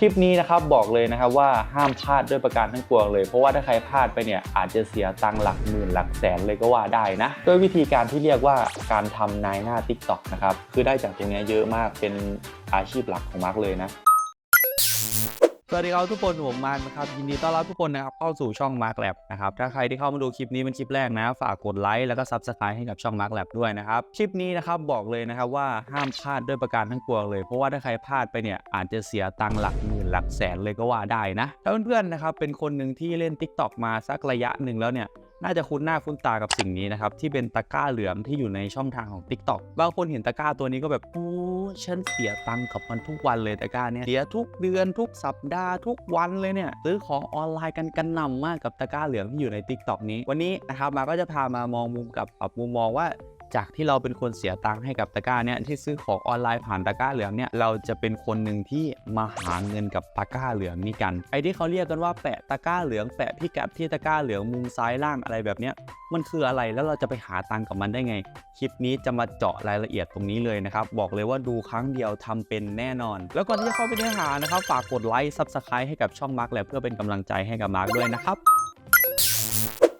คลิปนี้นะครับบอกเลยนะครับว่าห้ามพลาดด้วยประการทั้งปวงเลย เพราะว่าถ้าใครพลาดไปเนี่ยอาจจะเสียตังค์หลักหมื่นหลักแสนเลยก็ว่าได้นะด้วยวิธีการที่เรียกว่าการทำนายหน้า Tik t o อกนะครับคือได้จากตรงนี้เยอะมากเป็นอาชีพหลักของมาร์กเลยนะ สวัสดีครับทุกคนผมมาร์คนะครับยินดีต้อนรับทุกคนนะครับเข้าสู่ช่อง Mark Lab นะครับถ้าใครที่เข้ามาดูคลิปนี้เป็นคลิปแรกนะ ฝากกดไลค์แล้วก็ซับสไคร์ให้กับช่อง Mark Lab ด้วยนะครับคลิปนี้นะครับบอกเลยนะครับว่าห้ามพลาดด้วยประการทั้งปวงเลย เพราะว่าถ้าใครพลาดไปเนี่ยอาจจะเสียตังค์หลักหมื่นหลักแสนเลยก็ว่าได้นะถ้าเพื่อนๆนะครับเป็นคนหนึ่งที่เล่น TikTok มาสักระยะหนึ่งแล้วเนี่ย น่าจะคุ้นหน้าคุ้นตากับสิ่งนี้นะครับ ที่เป็นตะกร้าเหลือมที่อยู่ในช่องทางของ Tik t o อกบางคนเห็นตะกร้าตัวนี้ก็แบบโอ้ฉันเสียตังค์กับมันทุกวันเลยตะกร้าเนี่ยเสียทุกเดือนทุกสัปดาห์ทุกวันเลยเนี่ยซื้อของออนไลน์กันกันหนำมากกับตะกร้าเหลือมที่อยู่ใน Tik t o อกนี้ วันนี้นะครับมาก็จะพามามองมุมกับปรับมุมมองว่า จากที่เราเป็นคนเสียตังค์ให้กับตะกร้าเนี่ยที่ซื้อของออนไลน์ผ่านตะกร้าเหลืองเนี่ยเราจะเป็นคนหนึ่งที่มาหาเงินกับตะกร้าเหลืองนี่กันไอ้ที่เขาเรียกกันว่าแปะตะกร้าเหลืองแปะพิกัดที่ตะกร้าเหลืองมุมซ้ายล่างอะไรแบบเนี้ยมันคืออะไรแล้วเราจะไปหาตังค์กับมันได้ไง คลิปนี้จะมาเจาะรายละเอียดตรงนี้เลยนะครับ บอกเลยว่าดูครั้งเดียวทำเป็นแน่นอน แล้วก่อนที่จะเข้าไปเนื้อหานะครับ ฝากกดไลค์ซับสไครต์ให้กับช่องมาร์กแลบเพื่อเป็นกำลังใจให้กับมาร์กด้วยนะครับ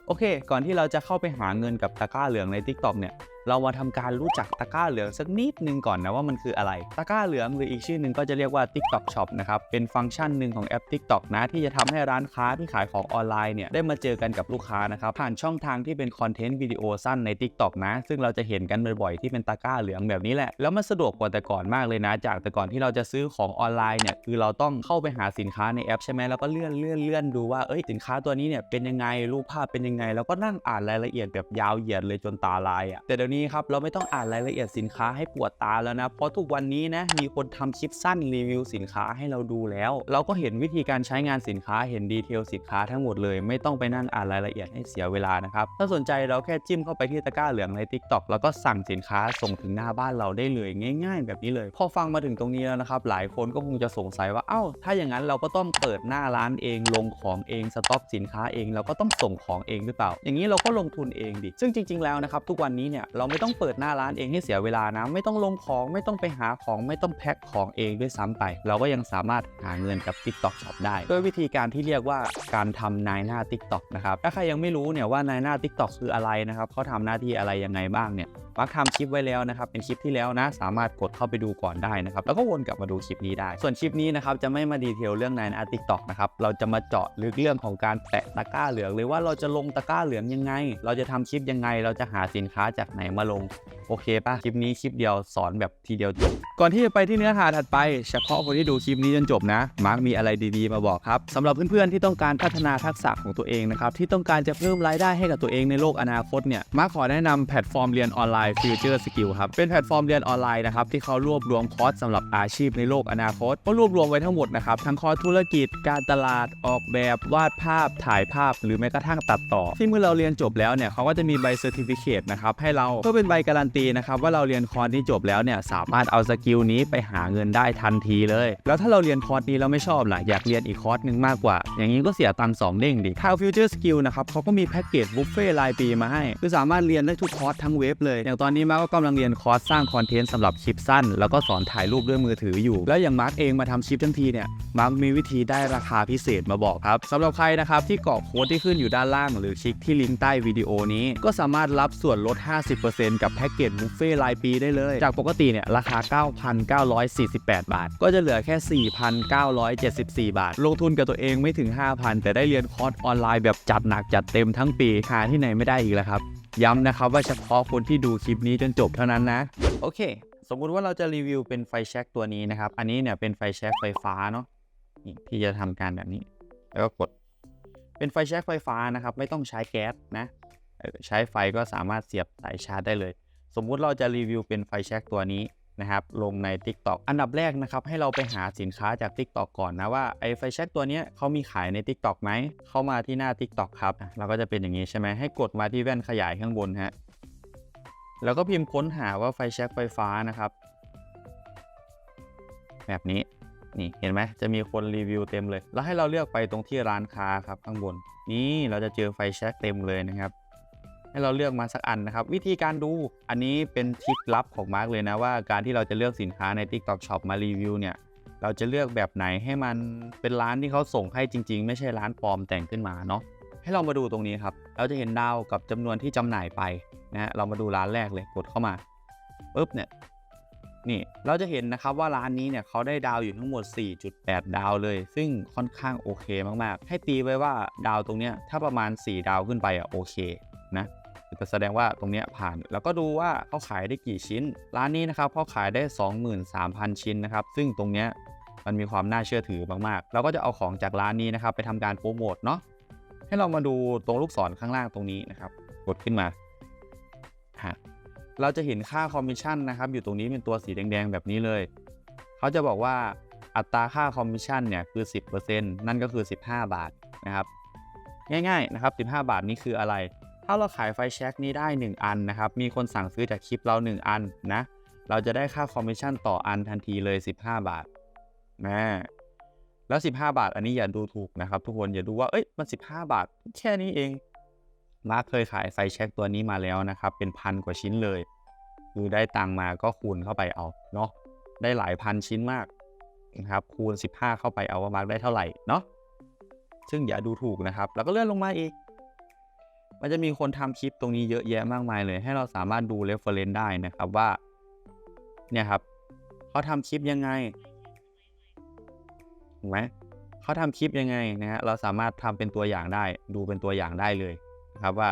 โอเค ก่อนที่เราจะเข้าไปหาเงินกับตะกร้าเหลืองใน TikTok เนี่ย เรามาทำการรู้จักตะกร้าเหลืองสักนิดนึงก่อนนะว่ามันคืออะไร ตะกร้าเหลืองหรืออีกชื่อหนึ่งก็จะเรียกว่า TikTok Shop นะครับ เป็นฟังก์ชันหนึ่งของแอป TikTok นะที่จะทำให้ร้านค้าที่ขายของออนไลน์เนี่ยได้มาเจอกันกับลูกค้านะครับผ่านช่องทางที่เป็นคอนเทนต์วิดีโอสั้นใน TikTok นะ ซึ่งเราจะเห็นกันบ่อยๆที่เป็นตะกร้าเหลืองแบบนี้แหละแล้วมันสะดวกกว่าแต่ก่อนมากเลยนะ จากแต่ก่อนที่เราจะซื้อของออนไลน์เนี่ยคือเราต้องเข้าไปหาสินค้าในแอปใช่ไหมแล้วก็เลื่อนเลื่อนเลื่อนดูว่าเอ้ยสินค้าตัวนี้เนี่ยเป็นยังไงรูปภาพเป็นยังไง แล้วก็นั่งอ่านรายละเอียดแบบยาวเหยียดเลยจนตาลายอะแต่เดี๋ยวนี้ครับเราไม่ต้องอ่านรายละเอียดสินค้าให้ปวดตาแล้วนะ เพราะทุกวันนี้นะมีคนทำคลิปสั้นรีวิวสินค้าให้เราดูแล้ว เราก็เห็นวิธีการใช้งานสินค้าเห็นดีเทลสินค้าทั้งหมดเลย ไม่ต้องไปนั่งอ่านรายละเอียดให้เสียเวลานะครับถ้าสนใจเราแค่จิ้มเข้าไปที่ตะกร้าเหลืองใน TikTok แล้วก็สั่งสินค้าส่งถึงหน้าบ้านเราได้เลยง่าย ๆ แบบนี้เลย พอฟังมาถึงตรงนี้แล้วนะครับ หลายคนก็คงจะสงสัยว่าเอ้าถ้าอย่างนั้นเราก็ต้องเปิดหน้าร้านเองลงของเองสต็อกสินค้าเองเราก็ต้องส่งของเองหรือเปล่า อย่างนี้เราก็ลงทุนเองดิซึ่งจริง ๆแล้วนะครับทุกวันนี้เนี่ยเราราไม่ต้องเปิดหน้าร้านเองให้เสียเวลานะ ไม่ต้องลงของไม่ต้องไปหาของไม่ต้องแพ็คของเองด้วยซ้ำไป เราก็ยังสามารถหาเงินกับ TikTok Shop ได้ ด้วยวิธีการที่เรียกว่าการทำนายหน้า TikTok นะครับถ้าใครยังไม่รู้เนี่ยว่านายหน้า TikTok คืออะไรนะครับเขาทำหน้าที่อะไรยังไงบ้างเนี่ยมักทำคลิปไว้แล้วนะครับ เป็นคลิปที่แล้วนะ สามารถกดเข้าไปดูก่อนได้นะครับ แล้วก็วนกลับมาดูคลิปนี้ได้ ส่วนคลิปนี้นะครับ จะไม่มาดีเทลเรื่องในอาร์ติกตอกนะครับ เราจะมาเจาะลึกเรื่องของการแปะตะกร้าเหลืองเลยว่าเราจะลงตะกร้าเหลืองยังไง เราจะทำคลิปยังไง เราจะหาสินค้าจากไหนมาลง โอเคปะคลิปนี้คลิปเดียวสอนแบบทีเดียวจบก่อนที่จะไปที่เนื้อหาถัดไป เฉพาะคนที่ดูคลิปนี้จนจบนะ มาร์กมีอะไรดีๆมาบอกครับสำหรับเพื่อนๆที่ต้องการพัฒนาทักษะของตัวเองนะครับที่ต้องการจะเพิ่มรายได้ให้กับตัวเองในโลกอนาคตเนี่ยมาร์กขอแนะนำแพลตฟอร์มเรียนออนไลน์ Future Skill ครับเป็นแพลตฟอร์มเรียนออนไลน์นะครับที่เขารวบรวมคอร์สสำหรับอาชีพในโลกอนาคตก็รวบรวมไว้ทั้งหมดนะครับทั้งคอร์สธุรกิจ การตลาดออกแบบวาดภาพถ่ายภาพ หรือแม้กระทั่งตัดต่อ ที่เมื่อเราเรียนจบแล้วเนี่ยเขาก็จะมีใบเซอร์ติฟิเคตนะครับให้เราเพื่อเป็นใบการันตีนะครับว่าเราเรียนคอร์สนี้จบแล้วเนี่ยสามารถเอาสกิลนี้ไปหาเงินได้ทันทีเลย แล้วถ้าเราเรียนคอร์สนี้เราไม่ชอบล่ะอยากเรียนอีกคอร์สหนึ่งมากกว่า อย่างนี้ก็เสียตังค์สองเด้งดิทาง Future Skill นะครับเขาก็มีแพ็กเกจบุฟเฟ่รายปีมาให้ คือสามารถเรียนได้ทุกคอร์สทั้งเว็บเลย อย่างตอนนี้มาร์คก็กำลังเรียนคอร์สสร้างคอนเทนต์สำหรับคลิปสั้น แล้วก็สอนถ่ายรูปด้วยมือถืออยู่ แล้วอย่างมาร์คเองมาทำคลิปทั้งทีเนี่ยมาร์คมีวิธีได้ราคาพิเศษมาบอกครับสำหรับใครนะครับที่กรอกโค้ดที่ขึ้นอยู่ด้านล่าง หรือคลิกที่ลิงก์ใต้วิดีโอนี้ก็สามารถรับส่วนลด 50กับแพ็กเกจบุฟเฟ่รายปีได้เลย จากปกติเนี่ยราคา 9,948 บาท ก็จะเหลือแค่ 4,974 บาท ลงทุนกับตัวเองไม่ถึง 5,000 แต่ได้เรียนคอร์สออนไลน์แบบจัดหนักจัดเต็มทั้งปีหาที่ไหนไม่ได้อีกแล้วครับ ย้ำนะครับว่าเฉพาะคนที่ดูคลิปนี้จนจบเท่านั้นนะ โอเค สมมุติว่าเราจะรีวิวเป็นไฟแช็กตัวนี้นะครับ อันนี้เนี่ยเป็นไฟแช็กไฟฟ้าเนาะนี่ที่จะทำการแบบนี้ แล้วก็กด เป็นไฟแช็กไฟฟ้านะครับ ไม่ต้องใช้แก๊สนะเออ ใช้ไฟก็สามารถเสียบสายชาร์จได้เลย สมมุติเราจะรีวิวเป็นไฟแช็กตัวนี้นะครับลงใน TikTok อันดับแรกนะครับให้เราไปหาสินค้าจาก TikTok ก่อนนะว่าไอ้ไฟแช็กตัวนี้เขามีขายใน TikTok ไหมเข้ามาที่หน้า TikTok ครับเราก็จะเป็นอย่างนี้ใช่ไหมให้กดมาที่แว่นขยายข้างบนฮะแล้วก็พิมพ์ค้นหาว่าไฟแช็กไฟฟ้านะครับ แบบนี้นี่เห็นไหมจะมีคนรีวิวเต็มเลย แล้วให้เราเลือกไปตรงที่ร้านค้าครับข้างบน นี่เราจะเจอไฟแช็กเต็มเลยนะครับ ให้เราเลือกมาสักอันนะครับ วิธีการดูอันนี้เป็นทริคลับของมาร์กเลยนะว่าการที่เราจะเลือกสินค้าใน TikTok Shop มารีวิวเนี่ยเราจะเลือกแบบไหนให้มันเป็นร้านที่เขาส่งให้จริง ๆ ไม่ใช่ร้านปลอมแต่งขึ้นมาเนาะให้เรามาดูตรงนี้ครับเราจะเห็นดาวกับจำนวนที่จำหน่ายไปนะฮะเรามาดูร้านแรกเลยกดเข้ามาปุ๊บเนี่ยนี่เราจะเห็นนะครับว่าร้านนี้เนี่ยเขาได้ดาวอยู่ทั้งหมด 4.8 ดาวเลย ซึ่งค่อนข้างโอเคมากๆ ให้ตีไว้ว่าดาวตรงเนี้ยถ้าประมาณ 4 ดาวขึ้นไปอะโอเคนะ แสดงว่าตรงนี้ผ่าน แล้วก็ดูว่าเขาขายได้กี่ชิ้น ร้านนี้นะครับเขาขายได้ 23,000 ชิ้นนะครับซึ่งตรงนี้มันมีความน่าเชื่อถือมากๆ เราก็จะเอาของจากร้านนี้นะครับไปทำการโปรโมทเนาะให้เรามาดูตรงลูกศรข้างล่างตรงนี้นะครับ กดขึ้นมาฮะเราจะเห็นค่าคอมมิชชั่นนะครับ อยู่ตรงนี้เป็นตัวสีแดงๆแบบนี้เลย เขาจะบอกว่าอัตราค่าคอมมิชชั่นเนี่ยคือ 10%นั่นก็คือ 15 บาทนะครับ ง่ายๆนะครับ 15 บาทนี้คืออะไร ถ้าเราขายไฟแช็กนี้ได้ 1 อันนะครับ มีคนสั่งซื้อจากคลิปเรา 1 อันนะ เราจะได้ค่าคอมมิชชั่นต่ออันทันทีเลย 15 บาทนะแล้ว 15 บาท อันนี้อย่าดูถูกนะครับ ทุกคนอย่าดูว่าเอ้ยมัน15 บาท แค่นี้เองมาร์คเคยขายไฟแช็กตัวนี้มาแล้วนะครับ เป็นพันกว่าชิ้นเลยคือได้ตังมาก็คูณเข้าไปเอาเนาะได้หลายพันชิ้นมากนะครับ คูณ 15 เข้าไปเอาว่ามาร์คได้เท่าไหร่เนาะซึ่งอย่าดูถูกนะครับ แล้วก็เลื่อนลงมาอีก มันจะมีคนทำคลิปตรงนี้เยอะแยะมากมายเลย ให้เราสามารถดูเรฟเฟอเรนซ์ได้นะครับว่า เนี่ยครับเขาทำคลิปยังไงเห็นไหมเขาทำคลิปยังไงนะฮะเราสามารถทำเป็นตัวอย่างได้ ดูเป็นตัวอย่างได้เลยนะครับว่า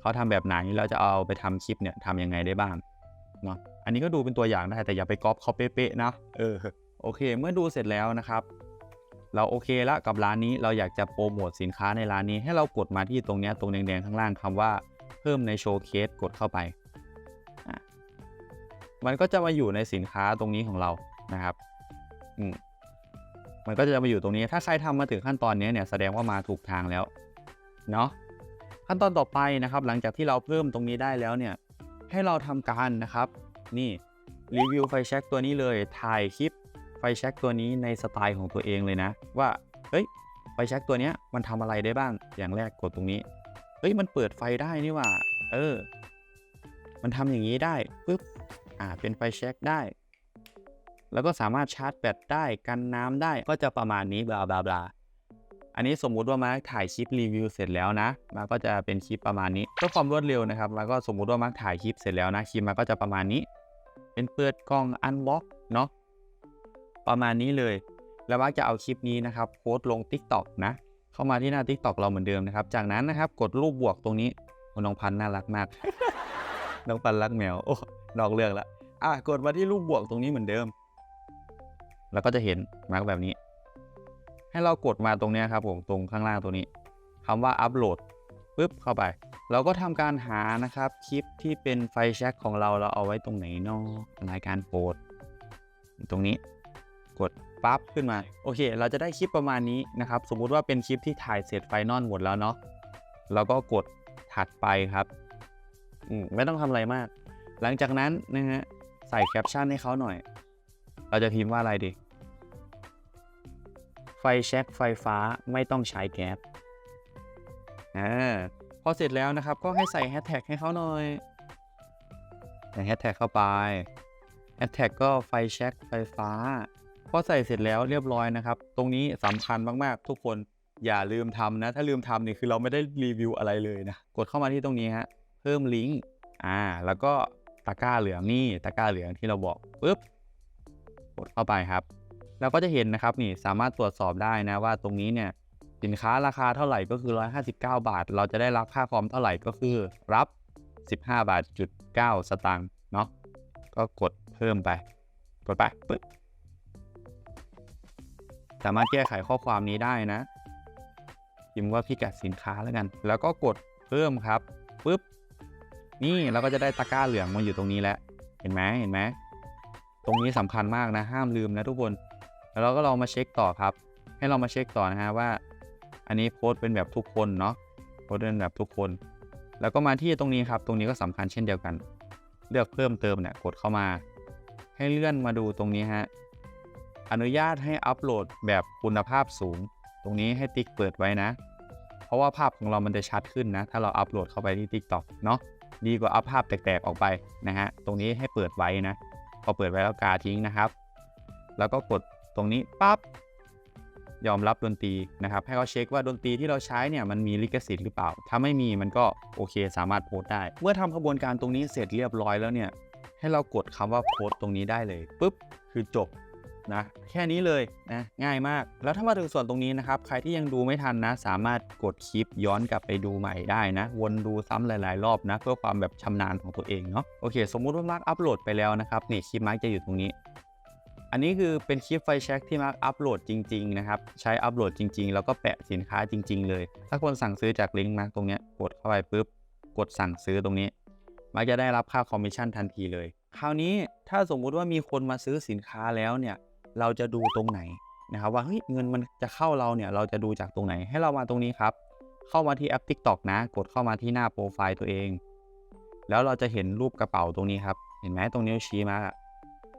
เขาทำแบบไหนเราจะเอาไปทำคลิปเนี่ยทำยังไงได้บ้างเนาะอันนี้ก็ดูเป็นตัวอย่างได้แต่อย่าไปก๊อปเขาเป๊ะๆนะเออโอเค เมื่อดูเสร็จแล้วนะครับ เราโอเคละกับร้านนี้เราอยากจะโปรโมทสินค้าในร้านนี้ ให้เรากดมาที่ตรงนี้ตรงแดงๆข้างล่างคำว่าเพิ่มในโชว์เคสกดเข้าไป มันก็จะมาอยู่ในสินค้าตรงนี้ของเรานะครับอืมันก็จะมาอยู่ตรงนี้ ถ้าใครทำมาถึงขั้นตอนนี้เนี่ยแสดงว่ามาถูกทางแล้วเนาะขั้นตอนต่อไปนะครับ หลังจากที่เราเพิ่มตรงนี้ได้แล้วเนี่ยให้เราทำการนะครับ นี่รีวิวไฟแช็กตัวนี้เลยถ่ายคลิป ไฟแช็กตัวนี้ในสไตล์ของตัวเองเลยนะ ว่าเฮ้ยไฟแช็กตัวเนี้ยมันทำอะไรได้บ้างอย่างแรกกดตรงนี้เฮ้ยมันเปิดไฟได้นี่ว่า เออ มันทำอย่างนี้ได้ปุ๊บอ่าเป็นไฟแช็กได้ แล้วก็สามารถชาร์จแบตได้กันน้ำได้ก็จะประมาณนี้บลาบลาบลาอันนี้สมมุติว่ามาร์คถ่ายคลิปรีวิวเสร็จแล้วนะ มาก็จะเป็นคลิปประมาณนี้เพื่อความรวดเร็วนะครับมาก็สมมุติว่ามาร์คถ่ายคลิปเสร็จแล้วนะคลิปมาก็จะประมาณนี้ เป็นเปิดกล่องอันบ็อกเนาะ ประมาณนี้เลย แล้วมักจะเอาคลิปนี้นะครับโพสต์ลง TikTok นะ เข้ามาที่หน้า TikTok เราเหมือนเดิมนะครับ จากนั้นนะครับกดรูปบวกตรงนี้น้องพันน่ารักมาก น้องพันรักแมว โอ้ นอกเรื่องละ อะ กดมาที่รูปบวกตรงนี้เหมือนเดิม แล้วก็จะเห็นมาร์กแบบนี้ ให้เรากดมาตรงนี้ครับผม ตรงข้างล่างตรงนี้คำว่าอัปโหลดปุ๊บเข้าไป เราก็ทำการหานะครับ คลิปที่เป็นไฟแช็กของเราเราเอาไว้ตรงไหนเนอะรายการโปรดตรงนี้ กดปั๊บขึ้นมา โอเค เราจะได้คลิปประมาณนี้นะครับ สมมุติว่าเป็นคลิปที่ถ่ายเสร็จไฟนอลหมดแล้วเนาะเราก็กดถัดไปครับไม่ต้องทำอะไรมาก หลังจากนั้นนะฮะใส่แคปชั่นให้เขาหน่อย เราจะพิมพ์ว่าอะไรดี ไฟแช็กไฟฟ้าไม่ต้องใช้แก๊สอ่าพอเสร็จแล้วนะครับ ก็ให้ใส่แฮชแท็กให้เขาหน่อยใส่แฮชแท็กเข้าไปแอดแท็กก็ไฟแช็กไฟฟ้า พอใส่เสร็จแล้วเรียบร้อยนะครับ ตรงนี้สำคัญมากๆ ทุกคนอย่าลืมทำนะ ถ้าลืมทำนี่คือเราไม่ได้รีวิวอะไรเลยนะ กดเข้ามาที่ตรงนี้ฮะ เพิ่มลิงก์ อ่า แล้วก็ตะกร้าเหลืองนี่ ตะกร้าเหลืองที่เราบอกปุ๊บ กดเข้าไปครับแล้วก็จะเห็นนะครับนี่ สามารถตรวจสอบได้นะว่าตรงนี้เนี่ย สินค้าราคาเท่าไหร่ก็คือ 159 บาท เราจะได้รับค่าคอมเท่าไหร่ก็คือรับ 15 บาทจุด9สตางค์ เนาะ ก็กดเพิ่มไป กดไปปึ๊บ สามารถแก้ไขข้อความนี้ได้นะพิมพ์ว่าพิกัดสินค้าแล้วกัน แล้วก็กดเพิ่มครับปึ๊บนี่เราก็จะได้ตะกร้าเหลืองมาอยู่ตรงนี้แล้ว เห็นไหมเห็นไหมตรงนี้สำคัญมากนะ ห้ามลืมนะทุกคน แล้วเราก็ลองมาเช็คต่อครับ ให้เรามาเช็คต่อนะฮะว่า อันนี้โพสต์เป็นแบบทุกคนเนาะโพสต์เป็นแบบทุกคน แล้วก็มาที่ตรงนี้ครับ ตรงนี้ก็สำคัญเช่นเดียวกัน เลือกเพิ่มเติมเนี่ยกดเข้ามา ให้เลื่อนมาดูตรงนี้ฮะ อนุญาตให้อัปโหลดแบบคุณภาพสูง ตรงนี้ให้ติ๊กเปิดไว้นะ เพราะว่าภาพของเรามันจะชัดขึ้นนะ ถ้าเราอัปโหลดเข้าไปที่ TikTok เนาะดีกว่าอัพภาพแตกๆออกไปนะฮะ ตรงนี้ให้เปิดไว้นะ พอเปิดไว้แล้วกาทิ้งนะครับ แล้วก็กดตรงนี้ปั๊บยอมรับดนตรีนะครับ ให้เขาเช็คว่าดนตรีที่เราใช้เนี่ยมันมีลิขสิทธิ์หรือเปล่า ถ้าไม่มีมันก็โอเค สามารถโพสได้ เมื่อทำกระบวนการตรงนี้เสร็จเรียบร้อยแล้วเนี่ย ให้เรากดคำว่าโพสตตรงนี้ได้เลยปุ๊บคือจบ นะแค่นี้เลยนะง่ายมาก แล้วถ้ามาถึงส่วนตรงนี้นะครับใครที่ยังดูไม่ทันนะ สามารถกดคลิปย้อนกลับไปดูใหม่ได้นะ วนดูซ้ำหลาย ๆ รอบนะ เพื่อความแบบชำนาญของตัวเองเนาะโอเค สมมุติว่ามาร์กอัปโหลดไปแล้วนะครับนี่คลิปมาร์กจะอยู่ตรงนี้ อันนี้คือเป็นคลิปไฟแช็กที่มาร์กอัปโหลดจริง ๆ นะครับ ใช้อัปโหลดจริง ๆ แล้วก็แปะสินค้าจริง ๆ เลย ถ้าคนสั่งซื้อจากลิงก์มาร์กตรงเนี้ยกดเข้าไปปุ๊บกดสั่งซื้อตรงนี้มักจะได้รับค่าคอมมิชชั่นทันทีเลย คราวนี้ถ้าสมมุติว่ามีคนมาซื้อสินค้าแล้วเนี่ย เราจะดูตรงไหนนะครับว่าเฮ้ยเงินมันจะเข้าเราเนี่ยเราจะดูจากตรงไหนให้เรามาตรงนี้ครับ เข้ามาที่แอป TikTok นะ กดเข้ามาที่หน้าโปรไฟล์ตัวเอง แล้วเราจะเห็นรูปกระเป๋าตรงนี้ครับ เห็นไหมตรงนิ้วชี้มา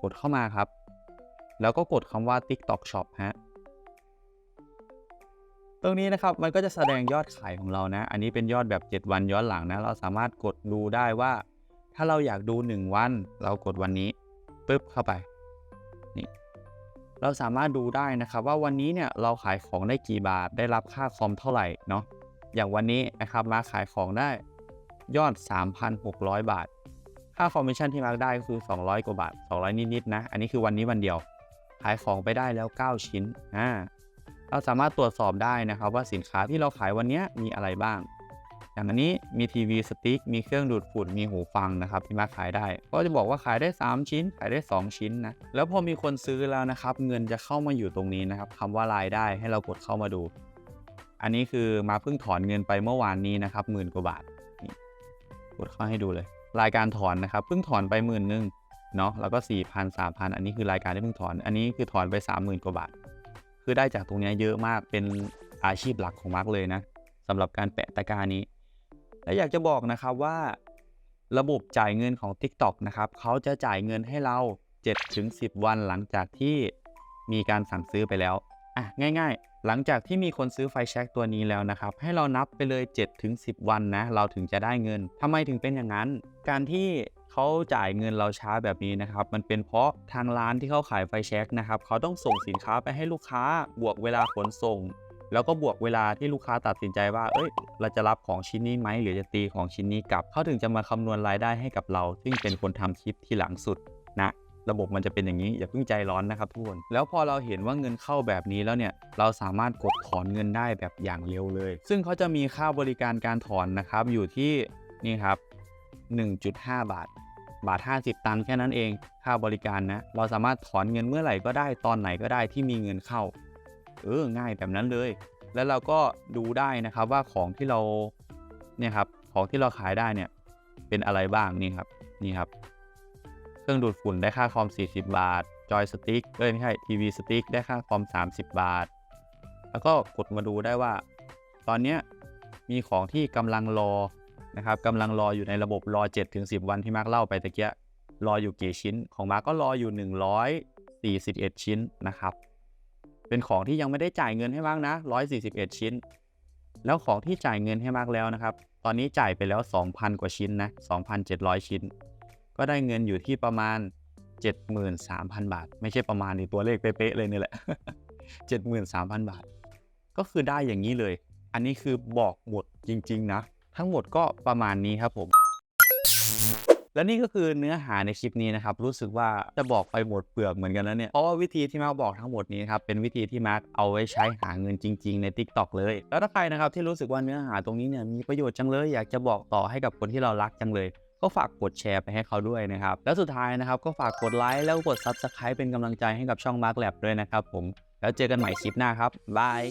กดเข้ามาครับ แล้วก็กดคำว่า TikTok Shop ฮะตรงนี้นะครับมันก็จะแสดงยอดขายของเรานะ อันนี้เป็นยอดแบบ 7 วันย้อนหลังนะ เราสามารถกดดูได้ว่า ถ้าเราอยากดู 1 วัน เรากดวันนี้ปึ๊บเข้าไป เราสามารถดูได้นะครับว่าวันนี้เนี่ยเราขายของได้กี่บาท ได้รับค่าคอมเท่าไหร่เนาะ อย่างวันนี้นะครับมาขายของได้ยอด 3,600 บาท ค่าคอมมิชชั่นที่มาร์กได้ก็คือ 200 กว่าบาท 200 นิดๆนะ อันนี้คือวันนี้วันเดียว ขายของไปได้แล้ว 9 ชิ้น อ่า เราสามารถตรวจสอบได้นะครับว่าสินค้าที่เราขายวันนี้มีอะไรบ้าง อย่างอันนี้มีทีวีสติ๊กมีเครื่องดูดฝุ่นมีหูฟังนะครับที่มาขายได้ ก็จะบอกว่าขายได้ 3 ชิ้น ขายได้ 2 ชิ้นนะแล้วพอมีคนซื้อแล้วนะครับ เงินจะเข้ามาอยู่ตรงนี้นะครับคำว่ารายได้ให้เรากดเข้ามาดู อันนี้คือมาเพิ่งถอนเงินไปเมื่อวานนี้นะครับหมื่นกว่าบาทนี่กดเข้าให้ดูเลย รายการถอนนะครับเพิ่งถอนไปหมื่นหนึ่งเนาะแล้วก็4 0 0 0 3 0 0 อันนี้คือรายการที่เพิ่งถอน อันนี้คือถอนไป 30,000กว่าบาท คือได้จากตรงนี้เยอะมากเป็นอาชีพหลักของมาร์กเลยนะสำหรับการแปะตะกร้านี้ และอยากจะบอกนะครับว่า ระบบจ่ายเงินของ TikTok นะครับเขาจะจ่ายเงินให้เรา 7-10 วันหลังจากที่มีการสั่งซื้อไปแล้วอะง่าย ๆ หลังจากที่มีคนซื้อไฟแช็กตัวนี้แล้วนะครับ ให้เรานับไปเลย 7-10 วันนะ เราถึงจะได้เงินทำไมถึงเป็นอย่างนั้น การที่เขาจ่ายเงินเราช้าแบบนี้นะครับ มันเป็นเพราะทางร้านที่เขาขายไฟแช็กนะครับเขาต้องส่งสินค้าไปให้ลูกค้าบวกเวลาขนส่ง แล้วก็บวกเวลาที่ลูกค้าตัดสินใจว่า เอ้ย เราจะรับของชิ้นนี้ไหมหรือจะตีของชิ้นนี้กลับ เขาถึงจะมาคำนวณรายได้ให้กับเรา ซึ่งเป็นคนทำคลิปที่หลังสุดนะระบบมันจะเป็นอย่างนี้อย่าเพิ่งใจร้อนนะครับทุกคน แล้วพอเราเห็นว่าเงินเข้าแบบนี้แล้วเนี่ย เราสามารถกดถอนเงินได้แบบอย่างเร็วเลย ซึ่งเขาจะมีค่าบริการการถอนนะครับ อยู่ที่นี่ครับ 1.5 บาท บาท 50 ตังค์แค่นั้นเอง ค่าบริการนะ เราสามารถถอนเงินเมื่อไหร่ก็ได้ตอนไหนก็ได้ที่มีเงินเข้า เออง่ายแบบนั้นเลย แล้วเราก็ดูได้นะครับว่าของที่เราเนี่ยครับของที่เราขายได้เนี่ยเป็นอะไรบ้างนี่ครับนี่ครับ เครื่องดูดฝุ่นได้ค่าคอม 40 บาท จอยสติ๊กเอ้ยไม่ใช่ทีวีสติ๊กได้ค่าคอม 30 บาท แล้วก็กดมาดูได้ว่า ตอนเนี้ยมีของที่กำลังรอนะครับกำลังรออยู่ในระบบรอ 7-10 วันที่มาร์กเล่าไปตะเกียรออยู่กี่ชิ้นของมาร์กก็รออยู่ 141 ชิ้นนะครับ เป็นของที่ยังไม่ได้จ่ายเงินให้มากนะ 141 ชิ้น แล้วของที่จ่ายเงินให้มากแล้วนะครับ ตอนนี้จ่ายไปแล้ว 2,000 กว่าชิ้นนะ 2,700 ชิ้น ก็ได้เงินอยู่ที่ประมาณ 73,000 บาท ไม่ใช่ประมาณนี่ตัวเลขเป๊ะๆเลยนี่แหละ 73,000 บาท ก็คือได้อย่างนี้เลย อันนี้คือบอกหมดจริง ๆ นะ ทั้งหมดก็ประมาณนี้ครับผม และนี่ก็คือเนื้อหาในคลิปนี้นะครับ รู้สึกว่าจะบอกไปหมดเปลือกเหมือนกันแล้วเนี่ย เพราะว่าวิธีที่มาร์คบอกทั้งหมดนี้ครับ เป็นวิธีที่มาร์คเอาไว้ใช้หาเงินจริง ๆ ใน Tik t o อกเลย แล้วถ้าใครนะครับที่รู้สึกว่าเนื้อหาตรงนี้เนี่ยมีประโยชน์จังเลย อยากจะบอกต่อให้กับคนที่เรารักจังเลยก็ฝากกดแชร์ไปให้เขาด้วยนะครับ แล้วสุดท้ายนะครับก็ฝากกดไลค์แล้วกด Subscribe เป็นกำลังใจให้กับช่อง Mark Lab ด้วยนะครับผม แล้วเจอกันใหม่คลิปหน้าครับบาย